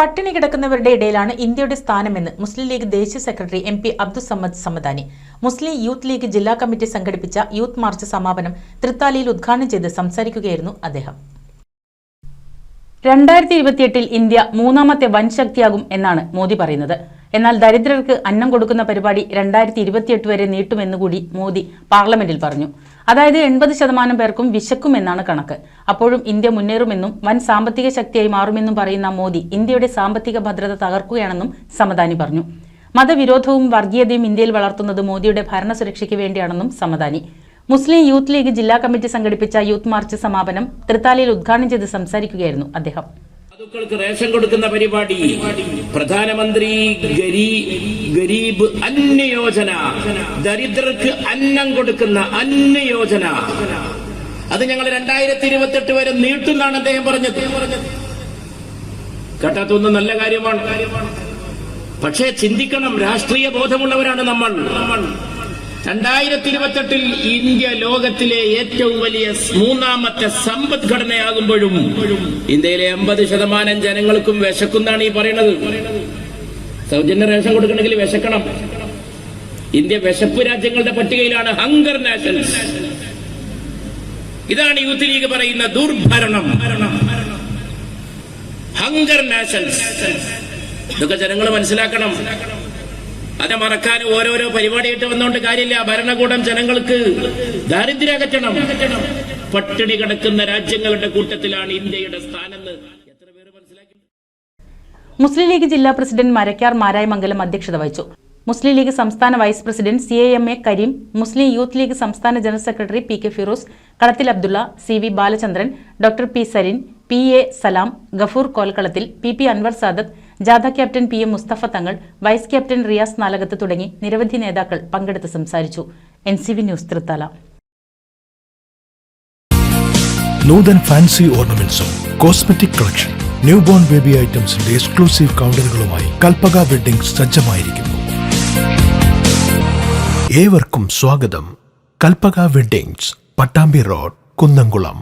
പട്ടിണി കിടക്കുന്നവരുടെ ഇടയിലാണ് ഇന്ത്യയുടെ സ്ഥാനമെന്ന് മുസ്ലിം ലീഗ് ദേശീയ secretary M P Abdussamad Samadani. Muslim Youth League ജില്ലാ കമ്മിറ്റി സംഘടിപ്പിച്ച യൂത്ത് മാർച്ച് സമാപനം തൃത്താലയിൽ ഉദ്ഘാടനം ചെയ്ത് സംസാരിക്കുകയായിരുന്നു അദ്ദേഹം. രണ്ടായിരത്തി ഇരുപത്തിയെട്ടിൽ ഇന്ത്യ മൂന്നാമത്തെ വൻശക്തിയാകും എന്നാണ് മോദി പറയുന്നത്. എന്നാൽ ദരിദ്രർക്ക് അന്നം കൊടുക്കുന്ന പരിപാടി രണ്ടായിരത്തി ഇരുപത്തിയെട്ട് വരെ നീട്ടുമെന്നുകൂടി മോദി പാർലമെന്റിൽ പറഞ്ഞു. അതായത് എൺപത് ശതമാനം പേർക്കും വിശക്കുമെന്നാണ് കണക്ക്. അപ്പോഴും ഇന്ത്യ മുന്നേറുമെന്നും വൻ സാമ്പത്തിക ശക്തിയായി മാറുമെന്നും പറയുന്ന മോദി ഇന്ത്യയുടെ സാമ്പത്തിക ഭദ്രത തകർക്കുകയാണെന്നും സമദാനി പറഞ്ഞു. മതവിരോധവും വർഗീയതയും ഇന്ത്യയിൽ വളർത്തുന്നത് മോദിയുടെ ഭരണ സുരക്ഷയ്ക്ക് വേണ്ടിയാണെന്നും സമദാനി. മുസ്ലിം യൂത്ത് ലീഗ് ജില്ലാ കമ്മിറ്റി സംഘടിപ്പിച്ച യൂത്ത് മാർച്ച് സമാപനം തൃത്താലയിൽ ഉദ്ഘാടനം ചെയ്ത് സംസാരിക്കുകയായിരുന്നു അദ്ദേഹം. സാധുക്കൾക്ക് റേഷൻ കൊടുക്കുന്ന പരിപാടി. പ്രധാനമന്ത്രി ഗരീ- ഗരീബ് അന്ന യോജന ദരിദ്രർക്ക് അന്നം കൊടുക്കുന്ന അന്ന യോജന അത് ഞങ്ങൾ രണ്ടായിരത്തി ഇരുപത്തെട്ട് വരെ നീട്ടുന്നാണ് അദ്ദേഹം പറഞ്ഞത്. കേട്ടാത്തൊന്നും നല്ല കാര്യമാണ്. പക്ഷേ ചിന്തിക്കണം. രാഷ്ട്രീയ ബോധമുള്ളവരാണ് നമ്മൾ. രണ്ടായിരത്തി ഇരുപത്തെട്ടിൽ ഇന്ത്യ ലോകത്തിലെ ഏറ്റവും വലിയ മൂന്നാമത്തെ സമ്പദ്ഘടനയാകുമ്പോഴും ഇന്ത്യയിലെ എൺപത് ശതമാനം ജനങ്ങൾക്കും വിശക്കുന്നാണ് ഈ പറയുന്നത്. സൗജന്യ റേഷൻ കൊടുക്കണമെങ്കിൽ വിശക്കണം. ഇന്ത്യ വിശപ്പ് രാജ്യങ്ങളുടെ പട്ടികയിലാണ് ഹങ്കർ നാഷൻസ്. ഇതാണ് യൂത്ത് ലീഗ് പറയുന്ന ദുർഭരണം. Hunger nations. ഇതൊക്കെ ജനങ്ങൾ മനസ്സിലാക്കണം. അത് മറക്കാൻ ഓരോരോ പരിപാടിയായിട്ട് വന്നുകൊണ്ട് കാര്യമില്ല. ഭരണകൂടം ജനങ്ങൾക്ക് ദാരിദ്ര്യ അകറ്റണം. പട്ടിണി കിടക്കുന്ന രാജ്യങ്ങളുടെ കൂട്ടത്തിലാണ് ഇന്ത്യയുടെ പേര് മുസ്ലിം ലീഗ് ജില്ലാ പ്രസിഡന്റ് മരക്കാർ മാരായമംഗലം അധ്യക്ഷത വഹിച്ചു. മുസ്ലിം ലീഗ് സംസ്ഥാന vice president C M A Kareem Muslim Youth League സംസ്ഥാന general secretary P K Firos Kalathil Abdulla C V Balachandran doctor P Sarin P A Salam Gafoor Kolkalathil P P Anwar Sadath ജാഥ captain P M Mustafa തങ്ങൾ vice captain Riyas Nalakath തുടങ്ങി നിരവധി നേതാക്കൾ പങ്കെടുത്ത് സംസാരിച്ചു. N C V news Thrithala. Nuthan fancy ഓർണമെന്റ്സും cosmetic collection new born baby ഐറ്റംസിന്റെ exclusive കൗണ്ടറുകളുമായി Kalpaka wedding സജ്ജമായിരിക്കുന്നു. ഏവർക്കും സ്വാഗതം. Kalpaka weddings Pattambi road Kunnamkulam.